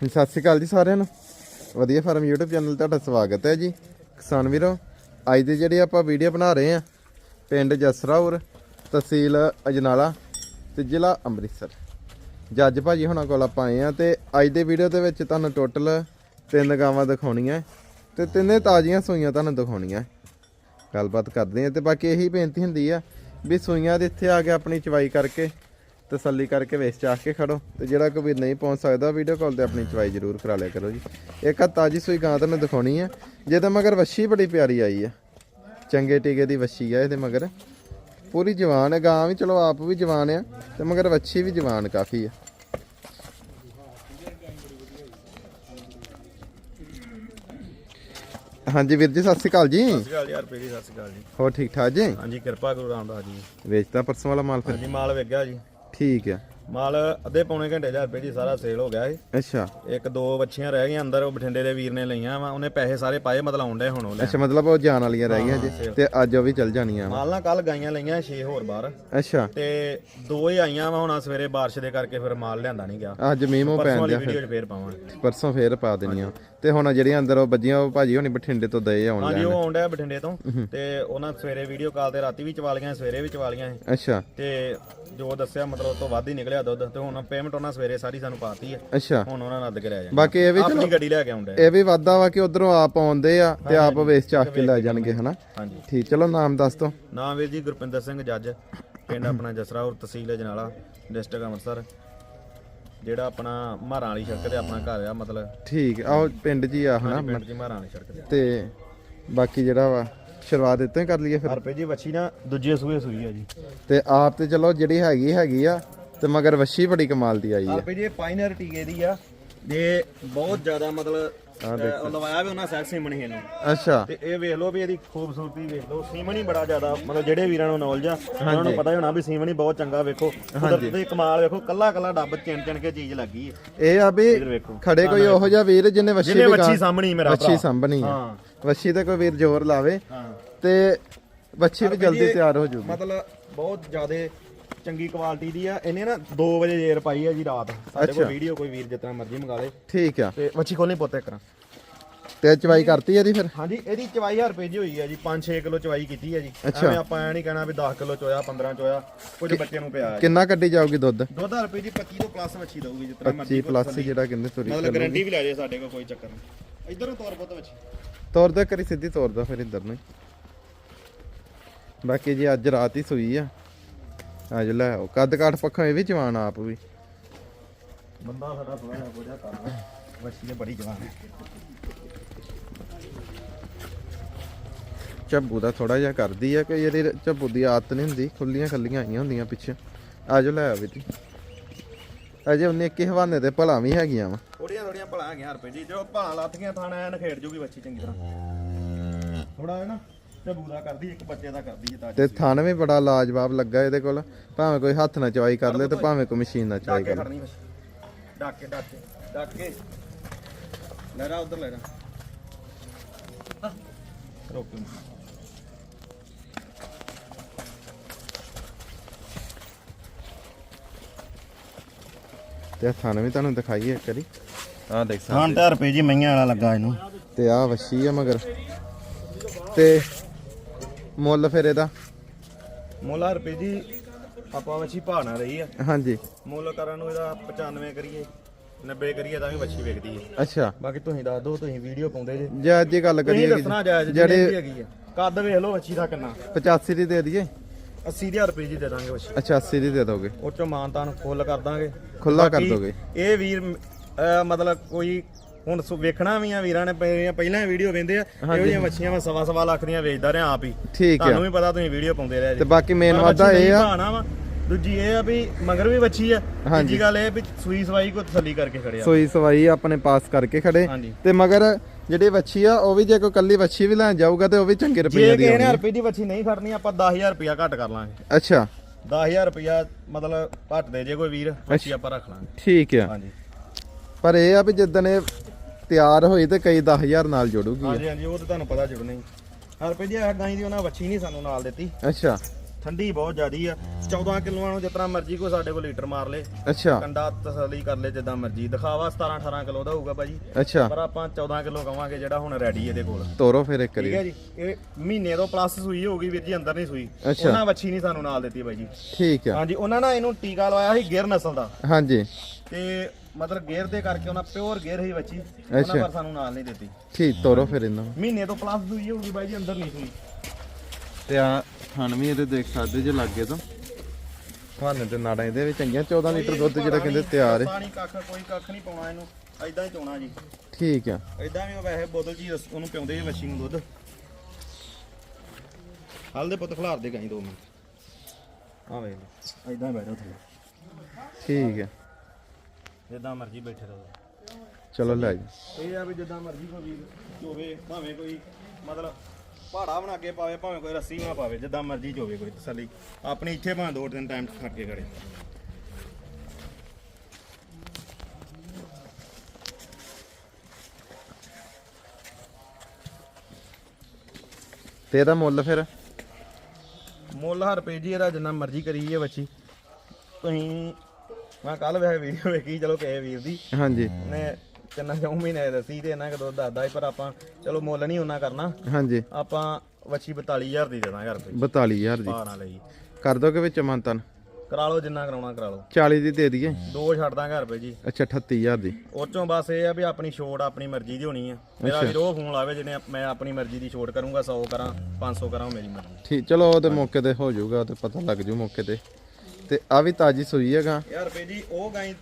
ਸਤਿ ਸ਼੍ਰੀ ਅਕਾਲ ਜੀ ਸਾਰਿਆਂ ਨੂੰ। ਵਧੀਆ ਫਾਰਮ YouTube ਚੈਨਲ ਤੁਹਾਡਾ ਸਵਾਗਤ ਹੈ ਜੀ। ਕਿਸਾਨ ਵੀਰੋ, ਅੱਜ ਦੀ ਜਿਹੜੀ ਆਪਾਂ ਵੀਡੀਓ ਬਣਾ ਰਹੇ ਆ ਪਿੰਡ ਜਸਰਾਉਰ ਤਹਿਸੀਲ ਅਜਨਾਲਾ ਤੇ ਜ਼ਿਲ੍ਹਾ ਅੰਮ੍ਰਿਤਸਰ। ਜੱਜ ਭਾਜੀ ਹੁਣਾਂ ਕੋਲ ਆਪਾਂ ਆਏ ਆ ਤੇ ਅੱਜ ਦੇ ਵੀਡੀਓ ਦੇ ਵਿੱਚ ਤੁਹਾਨੂੰ ਟੋਟਲ ਤਿੰਨ ਗਾਵਾਂ ਦਿਖਾਉਣੀਆਂ ਤੇ ਤਿੰਨੇ ਤਾਜ਼ੀਆਂ ਸੂਈਆਂ ਤੁਹਾਨੂੰ ਦਿਖਾਉਣੀਆਂ ਗੱਲਬਾਤ ਕਰਦੇ ਆ ਤੇ ਬਾਕੀ ਇਹੀ ਬੇਨਤੀ ਹੁੰਦੀ ਆ ਵੀ ਸੂਈਆਂ ਦੇ ਇੱਥੇ ਆ ਕੇ ਆਪਣੀ ਚਵਾਈ ਕਰਕੇ ਤਸੱਲੀ ਕਰਕੇ ਵੇਚ ਚਾਹ ਕੇ ਖੜੋ ਤੇ ਜਿਹੜਾ ਕੋਈ ਨਹੀਂ ਪਹੁੰਚ ਸਕਦਾ ਵੀਡੀਓ ਕਾਲ ਤੇ ਆਪਣੀ ਚਵਾਈ ਜ਼ਰੂਰ ਕਰਾ ਲਿਆ ਕਰੋ ਜੀ। ਇੱਕ ਆ ਤਾਜੀ ਸੂਈ ਗਾਂ ਤੁਹਾਨੂੰ ਦਿਖਾਉਣੀ ਆ। ਜਿਹਦੇ ਮਗਰ ਵੱਛੀ ਬੜੀ ਪਿਆਰੀ ਆਈ ਆ। ਚੰਗੇ ਟੀਕੇ ਦੀ ਵੱਛੀ ਆ ਇਹਦੇ ਮਗਰ। ਪੂਰੀ ਜਵਾਨ ਹੈ ਗਾਂ ਵੀ ਚਲੋ ਆਪ ਵੀ ਜਵਾਨ ਆ ਤੇ ਮਗਰ ਵੱਛੀ ਵੀ ਜਵਾਨ ਕਾਫੀ ਆ। ਹਾਂਜੀ ਵੀਰ ਜੀ ਸਤਿ ਸ਼੍ਰੀ ਅਕਾਲ ਜੀ। ਸਤਿ ਸ਼੍ਰੀ ਅਕਾਲ ਯਾਰ ਪੀੜੀ ਸਤਿ ਸ਼੍ਰੀ ਅਕਾਲ ਜੀ। ਹੋਰ ਠੀਕ ਠਾਕ ਜੀ? ਹਾਂਜੀ ਕਿਰਪਾ ਗੁਰੂ ਰਾਮਦਾਸ ਜੀ ਵੇਚਦਾ ਪਰਸੋਂ ਵਾਲਾ ਮਾਲ ਫਿਰ। ਹਾਂਜੀ ਮਾਲ ਵਿਕ ਗਿਆ ਜੀ। ਠੀਕ ਆ। ਮਾਲ ਅੱਧੇ ਪੌਣੇ ਘੰਟੇ ਦਾ ਰੁਪਏ ਜੀ ਸਾਰਾ ਸੇਲ ਹੋ ਗਿਆ ਏ ਅੱਛਾ। ਇੱਕ ਦੋ ਬੱਚੀਆਂ ਰਹਿ ਗਈਆਂ ਅੰਦਰ ਉਹ ਬਠਿੰਡੇ ਦੇ ਵੀਰ ਨੇ ਲਈਆਂ ਵਾ ਉਹਨੇ ਪੈਸੇ ਸਾਰੇ ਪਾਏ ਮਤਲਬ ਆਉਂਦੇ ਹੁਣ ਉਹ ਲੈ। ਅੱਛਾ ਮਤਲਬ ਉਹ ਜਾਣ ਵਾਲੀਆਂ ਰਹਿ ਗਈਆਂ ਜੀ ਤੇ ਅੱਜ ਉਹ ਵੀ ਚੱਲ ਜਾਣੀਆਂ ਵਾ। ਮਾਲ ਨਾਲ ਕੱਲ ਗਾਈਆਂ ਲਈਆਂ 6 ਹੋਰ ਬਾਹਰ। ਅੱਛਾ। ਤੇ ਦੋ ਹੀ ਆਈਆਂ ਵਾ ਹੁਣ ਆਹ ਸਵੇਰੇ ਬਾਰਿਸ਼ ਦੇ ਕਰਕੇ ਫਿਰ ਮਾਲ ਲਿਆਂਦਾ ਨਹੀਂ ਗਿਆ। ਅੱਜ ਮੀਂਹ ਪਰਸੋਂ ਪੈਣ ਵਾਲੀ ਵੀਡੀਓ 'ਚ ਫੇਰ ਪਾਵਾਂਗੇ। ਪਰਸੋਂ ਫੇਰ ਪਾ ਦੇਣੀਆਂ। ਤੇ ਹੁਣ ਜਿਹੜੀਆਂ ਅੰਦਰ ਉਹ ਵੱਜੀਆਂ ਉਹ ਭਾਜੀ ਹੋਣੀ ਬਠਿੰਡੇ ਤੋਂ ਦਏ ਆਉਣ ਹਾਂਜੀ ਉਹ ਆਉਂਦਾ ਬਠਿੰਡੇ ਤੋਂ। ਤੇ ਉਹਨਾਂ ਸਵੇਰੇ ਵੀਡੀਓ ਕਾਲ ਤੇ ਰਾਤੀ ਵੀ ਚਵਾ ਲਈਆਂ ਸਵੇਰੇ ਵੀ ਚਵਾ ਲਈਆਂ ਸੀ। ਅੱਛਾ। ਤੇ ਜੋ ਦੱਸਿਆ ਮਤਲਬ ਉਹ ਤੋਂ ਵੱਧ ਹੀ ਨਿਕਲਿਆ ਦੁੱਧ। ਤੇ ਹੁਣ ਪੇਮੈਂਟ ਉਹਨਾਂ ਸਵੇਰੇ ਸਾਰੀ ਸਾਨੂੰ ਪਾਤੀ ਹੈ ਅੱਛਾ। ਹੁਣ ਉਹਨਾਂ ਅੱਧ ਕੇ ਰਹਿ ਜਾਣਾ। ਬਾਕੀ ਇਹ ਵੀ ਚਲੋ ਆਪਣੀ ਗੱਡੀ ਲੈ ਕੇ ਆਉਂਦੇ ਇਹ ਵੀ ਵਾਦਾ ਵਾ ਕਿ ਉਧਰੋਂ ਆਪ ਆਉਂਦੇ ਆ ਤੇ ਆਪ ਵੇਚ ਚਾਕ ਕੇ ਲੈ ਜਾਣਗੇ ਹਨਾ? ਹਾਂਜੀ। ਠੀਕ ਚਲੋ ਨਾਮ ਦੱਸ ਦੋ ਨਾਮ ਵੀਰ ਜੀ ਗੁਰਪਿੰਦਰ ਸਿੰਘ ਜੱਜ ਪਿੰਡ ਆਪਣਾ ਜਸਰਾਉਰ ਤਹਿਸੀਲ ਜਨਾਲਾ ਡਿਸਟ੍ਰਿਕਟ ਅੰਮ੍ਰਿਤਸਰ। ਜਿਹੜਾ ਆਪਣਾ ਮਾਰਾਂ ਵਾਲੀ ਸੜਕ ਤੇ ਆਪਣਾ ਘਰ ਆ ਮਤਲਬ ਠੀਕ ਆਹ ਪਿੰਡ ਜੀ ਆ ਹਨਾ। ਪਿੰਡ ਦੀ ਮਾਰਾਂ ਵਾਲੀ ਸੜਕ ਤੇ। ਤੇ ਬਾਕੀ ਜਿਹੜਾ ਵਾ ਸ਼ੁਰੂਆਤ ਇੱਥੋਂ ਕਰ ਲਈਏ ਫਿਰ। ਰੁਪਏ ਜੀ ਵੱਛੀ ਨਾ ਦੂਜੇ ਸੂਏ ਸੂਈ ਆ ਜੀ। ਤੇ ਆਪ ਤੇ ਚਲੋ ਜਿਹੜੀ ਹੈਗੀ ਹੈਗੀ ਆ ਤੇ ਮਗਰ ਵੱਛੀ ਬੜੀ ਕਮਾਲ ਦੀ ਆਈ ਆ। ਰੁਪਏ ਜੀ ਪਾਈਨਰ ਟੀਕੇ ਦੀ ਆ। ਇਹ ਬਹੁਤ ਜ਼ਿਆਦਾ ਮਤਲਬ ਅਹ, ਲਵਾਇਆ ਵੀ ਉਹਨਾਂ ਸੈਕਸੀ ਮਣੀ ਇਹਨੂੰ। ਅੱਛਾ। ਤੇ ਇਹ ਵੇਖ ਲਓ ਵੀ ਇਹਦੀ ਖੂਬਸੂਰਤੀ ਵੇਖ ਲਓ ਸੀਮਨ ਹੀ ਬੜਾ ਜ਼ਿਆਦਾ ਮਤਲਬ ਜਿਹੜੇ ਵੀਰਾਂ ਨੂੰ ਨੌਲੇਜ ਆ ਉਹਨਾਂ ਨੂੰ ਪਤਾ ਹੀ ਹੋਣਾ ਵੀ ਸੀਮਨ ਹੀ ਬਹੁਤ ਚੰਗਾ ਵੇਖੋ। ਕੁਦਰਤ ਦੀ ਕਮਾਲ ਵੇਖੋ ਕੱਲਾ ਕੱਲਾ ਡੱਬ ਚਿਣ ਚਿਣ ਕੇ ਚੀਜ਼ ਲੱਗੀ ਹੈ ਇਹ ਆ ਵੀ ਖੜੇ ਕੋਈ ਉਹੋ ਜਿਹਾ ਵੀਰ ਜਿਹਨੇ ਵੱਛੀ ਜਿਹਨੇ ਵੱਛੀ ਸਾਹਮਣੀ ਮੇਰਾ ਭਰਾ। ਆ। ਹਾਂ। ਵੱਛੀ ਤੇ ਕੋਈ ਵੀਰ ਜ਼ੋਰ ਲਾਵੇ ਹਾਂ। ਤੇ ਵੱਛੀ ਵੀ ਜਲਦੀ ਤਿਆਰ ਹੋ ਜੂਗੀ। ਮਤਲਬ ਬਹੁਤ ਜ਼ਿਆਦੇ ਚੰਗੀ ਕੁਆਲਿਟੀ ਦੀ ਆ। ਇਹਨੇ ਨਾ 2 ਵਜੇ ਜੇਰ ਪਾਈ ਆ ਜੀ ਰਾਤ। ਸਾਡੇ ਕੋਲ ਵੀਡੀਓ ਕੋਈ ਵੀਰ ਜਿਤਨਾ ਮਰਜ਼ੀ ਮੰਗਾ ਲੇ। ਠੀਕ ਆ। ਤੇ ਵੱਛੀ ਖੋਲਣੀ ਪੁੱਤ ਕਰਾਂ ਤੇ ਚਵਾਈ ਕਰਤੀ ਇਹਦੀ ਫਿਰ? ਹਾਂਜੀ ਇਹਦੀ ਚਵਾਈ 1000 ਰੁਪਏ ਦੀ ਹੋਈ ਹੈ ਜੀ। 5-6 ਕਿਲੋ ਚਵਾਈ ਕੀਤੀ ਹੈ ਜੀ। ਐਵੇਂ ਆਪਾਂ ਐ ਨਹੀਂ ਕਹਿਣਾ ਵੀ 10 ਕਿਲੋ ਚੋਇਆ 15 ਚੋਇਆ। ਕੁਝ ਬੱਚੇ ਨੂੰ ਪਿਆ ਕਿੰਨਾ ਕੱਢੀ ਜਾਊਗੀ ਦੁੱਧ? ਦੁੱਧ ਰੁਪਏ ਦੀ 25 ਤੋਂ ਪਲੱਸ ਮੱਛੀ ਦਊਗੀ ਜਿਤਨਾ 25 ਮਰਜ਼ੀ ਪਲੱਸ ਜਿਹੜਾ ਕਹਿੰਦੇ ਤੁਰੀ ਮਤਲਬ ਗਾਰੰਟੀ ਵੀ ਲੈ ਜੇ ਸਾਡੇ ਕੋਲ ਕੋਈ ਚੱਕਰ ਨਹੀਂ। ਇਧਰੋਂ ਤੋਰ ਪੁੱਤ ਮੱਛੀ। ਤੋਰ ਦਾ ਕਰੀ ਸਿੱਧੀ ਤੋਰ ਦਾ ਫਿਰ ਇੱਧਰ ਨੂੰ ਹੀ। ਬਾਕੀ ਜੀ ਅੱਜ ਰਾਤ ਹੀ ਸੂਈ ਆ। ਅੱਜ ਲੈ ਆਓ। ਕੱਦ ਕਾਠ ਪੱਖੋਂ ਇਹ ਵੀ ਜਵਾਨ ਆਪ ਵੀ। ਬੰਦਾ ਸਾਡਾ ਥੋੜਾ ਜਿਹਾ ਬੋਝਾ ਕਰਦਾ ਮੱਛੀ ਤੇ ਬੜੀ ਜਵਾਨ ਹੈ। ਝੱਬੂ ਦਾ ਥੋੜਾ ਜਿਹਾ ਕਰਦੀ ਆ ਕਿ ਇਹਦੀ ਝੱਬੂ ਦੀ ਆਦਤ ਨਹੀਂ ਹੁੰਦੀ। ਖੁੱਲੀਆਂ ਖੱਲੀਆਂ ਆਈਆਂ ਹੁੰਦੀਆਂ ਪਿੱਛੇ। ਆਜੋ ਲੈ ਆਵੇ ਜੀ ਅਜੇ ਉਹਨੇ ਇੱਕ ਹਵਾਨੇ ਤੇ ਭਲਾ ਵੀ ਹੈਗੀਆਂ ਵਾ। ਥੋੜੀਆਂ ਥੋੜੀਆਂ ਭਲਾ ਹੈਗੀਆਂ ਰੁਪਏ ਜੀ। ਜੋ ਭਲਾ ਲੱਥੀਆਂ ਥਾਣਾ ਐਨ ਖੇਡ ਜੂਗੀ ਬੱਚੀ ਚੰਗੀ ਤਰ੍ਹਾਂ। ਥੋੜਾ ਹੈ ਨਾ ਤੇ ਬੂਦਾ ਕਰਦੀ ਇੱਕ ਬੱਚੇ ਦਾ ਕਰਦੀ ਹੈ ਤਾਂ ਤੇ ਥਣ ਵੀ ਬੜਾ ਲਾਜਵਾਬ ਲੱਗਾ ਇਹਦੇ ਕੋਲ। ਭਾਵੇਂ ਕੋਈ ਹੱਥ ਨਾਲ ਚਵਾਈ ਕਰ ਲੇ ਤੇ ਭਾਵੇਂ ਕੋਈ ਮਸ਼ੀਨ ਨਾਲ ਚਵਾਈ ਡਾਕੇ ਕਰ। ਲੇ ਡਾਕੇ ਡਾਕੇ ਡਾਕੇ। ਉਧਰ ਰੋਕ ਤੇ ਥਣ ਵੀ ਤੁਹਾਨੂੰ ਦਿਖਾਈਏ ਇੱਕ ਵਾਰੀ। ਆਹ ਦੇਖ ਸਕਦੇ ਹਾਂ 1000 ਰੁਪਏ ਜੀ ਮਈਆਂ ਵਾਲਾ ਲੱਗਾ ਇਹਨੂੰ। ਤੇ ਆਹ ਵੱਛੀ ਆ ਮਗਰ। ਤੇ ਮੁੱਲ ਫਿਰ ਇਹਦਾ? ਮੁੱਲ ਰੁਪਏ ਜੀ ਆਪਾਂ ਵੱਛੀ ਭਾਣਾ ਰਹੀ ਆ। ਹਾਂਜੀ। ਮੁੱਲ ਕਰਨ ਨੂੰ ਇਹਦਾ 95 ਕਰੀਏ 90 ਕਰੀਏ ਤਾਂ ਵੀ ਵੱਛੀ ਵਿਕਦੀ ਹੈ ਅੱਛਾ। ਬਾਕੀ ਤੁਸੀਂ ਦੱਸ ਦਿਓ ਤੁਸੀਂ ਵੀਡੀਓ ਪਾਉਂਦੇ ਜੇ। ਜੇ ਅੱਜ ਇਹ ਗੱਲ ਤੁਸੀਂ ਕਰੀਏ ਦੱਸਣਾ ਜਾਇਜ਼ ਜਿਹੜੇ ਜਿਹੜੀ ਹੈਗੀ ਆ। ਕੱਦ ਵੇਖ ਲਓ ਵੱਛੀ ਦਾ ਕਿੰਨਾ। 85 ਦੀ ਦੇ ਦਈਏ? 80000 ਰੁਪਏ ਜੀ ਦੇ ਦਾਂਗੇ ਵੱਛੀ। ਅੱਛਾ 80 ਦੀ ਦੇ ਦੋਗੇ। ਉਹ ਚੋਂ ਮਾਨਤਾਨ ਫੁੱਲ ਕਰ ਦਾਂਗੇ। ਖੁੱਲਾ ਕਰ ਬਾਕੀ ਦੋਗੇ। ਇਹ ਵੀਰ ਅਹ, ਮਤਲਬ ਕੋਈ ਹੁਣ ਸੁ- ਵੇਖਣਾ ਵੀ ਆ ਵੀਰਾਂ ਨੇ ਪਹਿਲਾਂ ਪਹਿਲਾਂ ਵੀਡੀਓ ਵੇਂਦੇ ਆ ਇਹੋ ਜਿਹੀਆਂ ਵੱਛੀਆਂ ਮੈਂ ਸਵਾ ਸਵਾ ਲੱਖ ਦੀਆਂ ਵੇਚਦਾ ਰਿਹਾ ਆਪ ਹੀ। ਠੀਕ ਆ। ਤੁਹਾਨੂੰ ਵੀ ਪਤਾ ਤੁਸੀਂ ਵੀਡੀਓ ਪਾਉਂਦੇ ਰਹੇ ਤੇ ਬਾਕੀ ਮੇਨ ਵਾਦਾ ਇਹ ਆ। ਦੂਜੀ ਇਹ ਆ ਵੀ ਮਗਰ ਵੀ ਵੱਛੀ ਆ। ਹਾਂਜੀ। ਗੱਲ ਇਹ ਵੀ ਸੂਈ ਸਵਾਈ ਕੋ ਤਸੱਲੀ ਕਰਕੇ ਖੜਿਆ। ਸੋਈ ਸਵਾਈ ਆਪਣੇ ਪਾਸ ਕਰਕੇ ਖੜੇ। ਹਾਂਜੀ। ਤੇ ਮਗਰ ਜਿਹੜੀ ਵੱਛੀ ਆ ਉਹ ਵੀ ਜੇ ਕੋਈ ਕੱਲੀ ਵੱਛੀ ਵੀ ਲੈਣ ਜਾਊਗਾ ਤੇ ਉਹ ਵੀ ਚੰਗੇ ਰੁਪਏ ਜੇ ਦੀ ਕਿਸੇ ਨੇ ਆਉਣੀ ਰੁਪਏ ਦੀ ਵੱਛੀ ਨਹੀਂ ਖੜਨੀ ਆਪਾਂ 10000 ਰੁਪਇਆ ਘੱਟ ਕਰ ਲਾਂਗੇ। ਅੱਛਾ। 10000 ਰੁਪਇਆ ਮਤਲਬ ਘੱਟ ਦੇ ਜੇ ਕੋਈ ਵੀਰ ਵੱਛੀ ਆਪਾਂ ਰੱਖ ਲਾਂਗੇ। ਠੀਕ ਆ। ਹਾਂਜੀ। ਪਰ ਇਹ ਆ ਵੀ ਜਿੱਦਣ ਇਹ ਤਿਆਰ ਹੋਈ ਤੇ ਕਈ 10000 ਨਾਲ ਜੋੜੂਗੀ ਹਾਂਜੀ ਹਾਂਜੀ ਉਹ ਤਾਂ ਤੁਹਾਨੂੰ ਪਤਾ ਜੁੜਨਾ ਹੀ। ਹਰ ਦੀ ਇਹ ਗਾਂ ਦੀ ਉਹਨਾਂ ਵੱਛੀ ਨਹੀਂ ਸਾਨੂੰ ਨਾਲ ਦਿੱਤੀ। ਅੱਛਾ। ਠੰਡੀ ਬਹੁਤ ਜ਼ਿਆਦੀ ਆ। 14 ਕਿਲੋਆਂ ਨੂੰ ਜਿਤਨਾ ਮਰਜ਼ੀ ਕੋਈ ਸਾਡੇ ਕੋਲ ਲੀਟਰ ਮਾਰ ਲੇ। ਅੱਛਾ। ਕੰਡਾ ਤਸੱਲੀ ਕਰ ਲੇ ਜਿੱਦਾਂ ਮਰਜ਼ੀ। ਦਿਖਾਵਾ 17 18 ਕਿਲੋ ਦਾ ਹੋਊਗਾ ਭਾਜੀ। ਅੱਛਾ। ਪਰ ਆਪਾਂ 14 ਕਿਲੋ ਕਵਾਂਗੇ ਜਿਹੜਾ ਹੁਣ ਰੈਡੀ ਇਹਦੇ ਕੋਲ। ਤੋਰੋ ਫਿਰ ਇੱਕ ਠੀਕ ਵਾਰੀ। ਹੈ ਜੀ। ਇਹ ਮਹੀਨੇ ਤੋਂ ਪਲੱਸ ਸੂਈ ਹੋਊਗੀ ਵੀਰ ਜੀ ਅੰਦਰ ਨਹੀਂ ਸੂਈ। ਉਹਨਾਂ ਵੱਛੀ ਨਹੀਂ ਸਾਨੂੰ ਨਾਲ ਦਿੱਤੀ ਬਾਈ ਜੀ ਠੀਕ ਆ। ਹਾਂਜੀ ਉਹਨਾਂ ਨੇ ਇਹਨੂੰ ਟੀਕਾ ਲਵਾਇਆ ਸੀ ਗਿਰ ਨਸਲ ਦਾ। ਹਾਂਜੀ। ਤੇ ਮਤਲਬ ਗੇਰ ਦੇ ਕਰਕੇ ਉਹਨਾਂ ਪਿਓਰ ਗੇਰ ਹੀ ਬੱਚੀ ਉਹਨਾਂ ਅੱਛਾ। ਪਰ ਸਾਨੂੰ ਨਾਲ ਨਹੀਂ ਦਿੱਤੀ। ਠੀਕ ਤੋਰੋ ਫਿਰ ਇਹਨਾਂ ਨੂੰ। ਮਹੀਨੇ ਤੋਂ ਪਲੱਸ ਸੂਈ ਹੋਊਗੀ ਬਾਈ ਜੀ ਅੰਦਰ ਨਹੀਂ ਸੂਈ ਤੇ ਆ ਥਣ ਵੀ ਇਹਦੇ ਦੇਖ ਸਕਦੇ ਜੇ ਲੱਗੇ ਤੋਂ। ਥਣ ਤੇ ਨਾੜਾਂ ਇਹਦੇ ਵਿੱਚ ਚੰਗੀਆਂ 14 ਲੀਟਰ ਦੁੱਧ ਜਿਹੜਾ ਕਹਿੰਦੇ ਤਿਆਰ ਹੈ ਪਾਣੀ ਕੱਖ ਕੋਈ ਕੱਖ ਨਹੀਂ ਪਾਉਣਾ ਇਹਨੂੰ ਐਦਾਂ ਹੀ ਚੋਣਾ ਜੀ। ਠੀਕ ਆ। ਐਦਾਂ ਵੀ ਉਹ ਵੈਸੇ ਬੋਤਲ ਜੀ ਉਹਨੂੰ ਪਿਉਂਦੇ ਜੀ ਮੱਛੀ ਨੂੰ ਦੁੱਧ। ਹਲ ਦੇ ਪੁੱਤ ਖਲਾਰ ਦੇ ਗਾਈ 2 ਮਿੰਟ। ਆ ਵੇਖ ਲਓ। ਐਦਾਂ ਬੈਠੋ ਥੱਲੇ। ਠੀਕ ਆ। ਜਿੱਦਾਂ ਮਰਜ਼ੀ ਬੈਠੇ ਰਹੋ। ਚਲੋ ਲੈ ਜੀ। ਇਹ ਆ ਵੀ ਜਿੱਦਾਂ ਮਰਜ਼ੀ ਕੋਈ ਵੀਰ ਹੋਵੇ ਭਾਵੇਂ ਕੋਈ ਮਤਲਬ ਪਹਾੜਾ ਬਣਾ ਕੇ ਪਾਵੇ ਭਾਵੇਂ ਕੋਈ ਰੱਸੀ ਨਾ ਪਾਵੇ ਜਿੱਦਾਂ ਮਰਜ਼ੀ ਹੋਵੇ ਕੋਈ ਤਸੱਲੀ। ਆਪਣੀ ਇੱਥੇ ਭਾਵੇਂ ਦੋ ਤਿੰਨ ਟਾਈਮ ਖੜ ਕੇ ਖੜੇ। ਤੇ ਇਹਦਾ ਮੁੱਲ ਫਿਰ? ਮੁੱਲ ਹਰ ਰੁਪਏ ਜੀ ਇਹਦਾ ਜਿੰਨਾ ਮਰਜ਼ੀ ਕਰੀਏ ਬੱਚੀ। ਤੁਸੀਂ ਮੈਂ ਕੱਲ ਵੇ ਵੀਡੀਓ ਵੇਖੀ ਚਲੋ ਕਿਸੇ ਵੀਰ ਦੀ। ਹਾਂਜੀ। ਨੇ ਕਿੰਨਾ ਚੌ ਮਹੀਨੇ ਦੱਸੀ ਤੇ ਇਹਨਾਂ ਕਦੋਂ ਦੱਸਦਾ ਸੀ ਪਰ ਆਪਾਂ ਚਲੋ ਮੁੱਲ ਨਹੀਂ ਉਹਨਾਂ ਕਰਨਾ। ਹਾਂਜੀ। ਆਪਾਂ ਵੱਛੀ 42000 ਦੀ ਦੇਣਾ ਘਰ ਰੁਪਏ 42000 ਦੀ। ਪਾਣਾ ਲਈ। ਕਰ ਦੋਗੇ ਵਿੱਚ ਮੰਤਨ ਕਰਾ ਲਓ ਜਿੰਨਾ ਕਰਾਉਣਾ ਕਰਾ ਲਓ। 40 ਦੀ ਦੇ ਦਈਏ। ਦੋ ਛੱਡ ਦਾਂਗੇ ਰੁਪਏ ਜੀ। ਅੱਛਾ 38000 ਦੀ। ਉਹ ਚੋਂ ਬਸ ਇਹ ਆ ਵੀ ਆਪਣੀ ਛੋਟ ਆਪਣੀ ਮਰਜ਼ੀ ਦੀ ਹੋਣੀ ਆ। ਮੇਰਾ ਵੀਰ ਉਹ ਫੋਨ ਲਾਵੇ ਜਿਹਨੇ ਮੈਂ ਆਪਣੀ ਮਰਜ਼ੀ ਦੀ ਛੋਟ ਕਰੂੰਗਾ 100 ਕਰਾਂ 500 ਕਰਾਂ ਉਹ ਮੇਰੀ ਮਰਜ਼ੀ। ਠੀਕ ਚਲੋ ਉਹਦੇ ਮੌਕੇ ਤੇ ਹੋ ਜਾਊਗਾ ਤੇ ਪਤਾ ਲੱਗ ਜੂ ਮੌਕੇ ਤੇ। ਤੇ ਆ ਵੀ ਤਾਜੀ ਸੂਈ ਹੈਗਾ। ਯਾਰ ਰੁਪਏ ਜੀ ਉਹ ਗਾਈ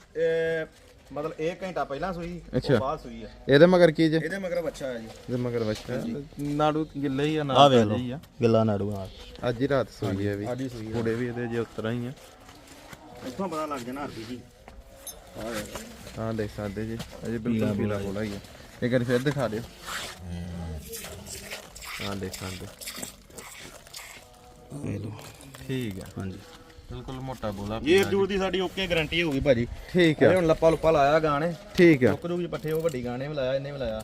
ਮਤਲਬ 1 ਘੰਟਾ ਪਹਿਲਾਂ ਸੂਈ। ਉਹ ਬਾਅਦ ਸੂਈ ਆ। ਇਹਦੇ ਮਗਰ ਕੀ ਜੇ? ਇਹਦੇ ਮਗਰ ਬੱਚਾ ਆ ਜੀ। ਇਹਦੇ ਮਗਰ ਬੱਚਾ ਨਾੜੂ ਗਿੱਲੇ ਹੀ ਆ ਆ ਵੇਖ ਲਓ ਹੀ ਆ। ਗਿੱਲਾ ਨਾੜੂ ਨਾਲ ਅੱਜ ਹੀ ਰਾਤ ਸੂਈ ਹੈ ਵੀ। ਅੱਜ ਹੀ ਸੂਈ ਆ। ਕੁੜੇ ਵੀ ਇਹਦੇ ਜੇ ਉਤਰਾ ਹੀ ਆ। ਇੱਥੋਂ ਪਤਾ ਲੱਗ ਜਾਣਾ ਰੁਪਏ ਜੀ। ਆ ਹਾਂ ਦੇਖ ਸਕਦੇ ਜੀ। ਅਜੇ ਬਿਲਕੁਲ ਪੀਲਾ ਕੋਲਾ ਹੀ ਆ। ਇੱਕ ਵਾਰੀ ਫਿਰ ਦਿਖਾ ਦਿਓ। ਹਾਂ ਦੇਖ ਸਕਦੇ। ਵੇਖ ਲਓ। ਠੀਕ ਆ। ਹਾਂਜੀ। ਬਿਲਕੁਲ ਮੋਟਾ ਬੋਲਾ ਇਹ ਜੂਰ ਦੀ ਸਾਡੀ ਓਕੇ ਗਾਰੰਟੀ ਹੋਊਗੀ ਭਾਜੀ। ਠੀਕ ਆ। ਹੁਣ ਲੱਪਾ ਲੁੱਪਾ ਲਾਇਆ ਗਾਣੇ। ਠੀਕ ਆ। ਚੁੱਕ ਪੱਠੇ ਉਹ ਵੱਡੀ ਗਾਣੇ ਵੀ ਲਾਇਆ ਇਹਨੇ ਵੀ ਲਾਇਆ।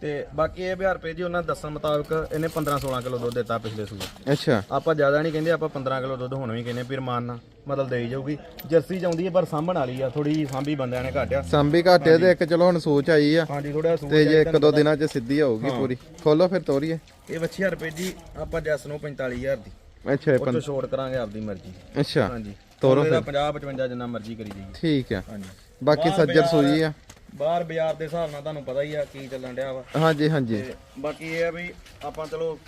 ਤੇ ਬਾਕੀ ਇਹ 1000 ਰੁਪਏ ਜੀ ਉਹਨਾਂ ਦੱਸਣ ਮੁਤਾਬਕ ਇਹਨੇ 15 16 ਕਿਲੋ ਦੁੱਧ ਦਿੱਤਾ ਪਿਛਲੇ ਸੂਏ। ਅੱਛਾ। ਆਪਾਂ ਜ਼ਿਆਦਾ ਨਹੀਂ ਕਹਿੰਦੇ ਆਪਾਂ 15 ਕਿਲੋ ਦੁੱਧ ਹੁਣ ਵੀ ਕਹਿੰਦੇ ਫਿਰ ਮਾਨਨਾ ਮਤਲਬ ਦੇਈ ਜਾਊਗੀ। ਜਰਸੀ ਚਾਉਂਦੀ ਹੈ ਪਰ ਸਾਂਭਣ ਵਾਲੀ ਆ ਥੋੜੀ ਸਾਂਭੀ ਬੰਦਿਆਂ ਨੇ ਘਾਟਿਆ। ਸੰਭੀ ਘਾਟੇ ਦੇ ਇੱਕ ਚਲੋ ਹੁਣ ਸੋਚ ਆਈ ਆ। ਹਾਂਜੀ ਥੋੜਾ ਸੂਟ ਤੇ ਜੇ ਇੱਕ ਦੋ ਦਿਨਾਂ ਚ ਸਿੱਧੀ ਹੋਊਗੀ ਪੂਰੀ। ਖੋਲੋ ਫਿਰ ਤੋਰੀਏ। ਇਹ 25000 ਰੁਪਏ ਜੀ ਆਪਾਂ ਜੈਸ ਨੂੰ 45000 ਦੀ। ਅੱਛਾ ਇਹ ਉਹ ਤੋਂ ਛੋੜ ਕਰਾਂਗੇ ਆਪਦੀ ਮਰਜ਼ੀ। ਅੱਛਾ ਹਾਂਜੀ। ਤੋਰੋ ਤੋਰੋ 50 55 ਜਿੰਨਾ ਮਰਜ਼ੀ ਕਰੀ ਜਾਈਏ। ਠੀਕ ਆ। ਹਾਂਜੀ। ਬਾਕੀ ਸੱਜਰ ਸੂਈ ਆ। ਬਾਹਰ ਬਾਜ਼ਾਰ ਦੇ ਹਿਸਾਬ ਨਾਲ ਤੁਹਾਨੂੰ ਪਤਾ ਹੀ ਆ ਕੀ ਚੱਲਣ ਡਿਆ ਵਾ। ਹਾਂਜੀ ਹਾਂਜੀ। ਤੇ ਬਾਕੀ ਇਹ ਆ ਵੀ ਆਪਾਂ ਚਲੋ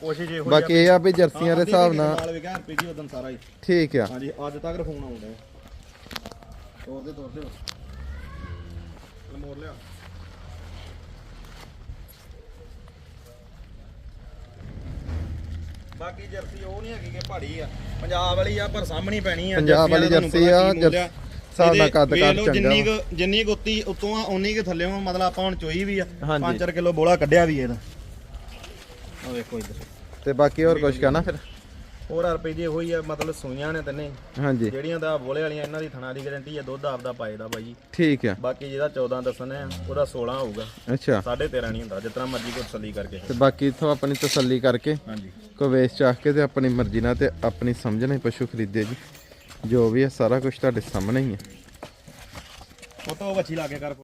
ਕੋਸ਼ਿਸ਼ ਇਹੋ ਬਾਕੀ ਇਹ ਆ ਵੀ ਜਰਸੀਆਂ ਦੇ ਹਿਸਾਬ ਨਾਲ ਨਾਲ ਵੀ ਗਿਆ ਰੁਪਏ ਉਦੋਂ ਸਾਰਾ ਹੀ। ਠੀਕ ਆ। ਹਾਂਜੀ ਅੱਜ ਤੱਕ ਫੋਨ ਆਉਂਦਾ ਤੋਰ ਦੇ ਤੋਰ ਦੇ। ਮੋੜ ਲਿਆ। ਬਾਕੀ ਜਰਸੀ ਉਹ ਨਹੀਂ ਹੈਗੀ ਕਿ ਪਹਾੜੀ ਆ। ਪੰਜਾਬ ਵਾਲੀ ਆ ਪਰ ਸਾਹਮਣੀ ਪੈਣੀ ਆ। ਪੰਜਾਬ ਵਾਲੀ ਦਾ ਜਰਸੀ ਆ, ਹਿਸਾਬ ਨਾਲ ਕੱਦ ਲਓ ਚੰਗਾ ਜਿੰਨੀ ਕੁ ਜਿੰਨੀ ਕੁ ਉੱਤੀ ਉਤੋਂ ਆ ਉਨੀ ਕੁ ਥੱਲੇੋਂ ਮਤਲਬ ਆਪਾਂ ਹੁਣ ਚੋਈ ਵੀ ਆ। ਹਾਂਜੀ। 5-4 ਕਿਲੋ ਬੋਲਾ ਕੱਢਿਆ ਵੀ ਇਹਦਾ। ਆ ਵੇਖੋ ਇੱਧਰ। ਤੇ ਬਾਕੀ ਹੋਰ ਕੁਝ ਕਹਿਣਾ ਫਿਰ? ਹੋਰ ਰੁਪਏ ਜੀ ਉਹੀ ਆ ਮਤਲਬ ਸੂਈਆਂ ਨੇ ਤਿੰਨੇ। ਹਾਂਜੀ। ਜਿਹੜੀਆਂ ਦਾ ਬੋਲੇ ਵਾਲੀਆਂ ਇਹਨਾਂ ਦੀ ਥਣਾ ਦੀ ਗਾਰੰਟੀ ਆ ਦੁੱਧ ਆਪਦਾ ਪਾਏ ਦਾ ਬਾਈ। ਠੀਕ ਆ। ਬਾਕੀ ਜਿਹਦਾ 14 ਦੱਸਣਾ ਆ ਉਹਦਾ 16 ਹੋਊਗਾ। ਅੱਛਾ। 13.5 ਨਹੀਂ ਹੁੰਦਾ ਜਿਤਨਾ ਮਰਜ਼ੀ ਕੋਈ ਤਸੱਲੀ ਕਰਕੇ ਤੇ ਬਾਕੀ ਇਥੋਂ ਆਪਣੀ ਤਸੱਲੀ ਕਰਕੇ ਹਾਂਜੀ। ਕੋ ਵੇਚ ਚਾਹ ਕੇ ਤੇ ਆਪਣੀ ਮਰਜ਼ੀ ਨਾਲ ਤੇ ਆਪਣੀ ਸਮਝ ਨਾਲ ਪਸ਼ੂ ਖਰੀਦੇ ਜੀ। ਜੋ ਵੀ ਹੈ ਸਾਰਾ ਕੁਝ ਤੁਹਾਡੇ ਸਾਹਮਣੇ ਹੀ ਹੈ ਫੋਟੋ ਬੱਚੀ ਲਾ ਕੇ ਕਰ।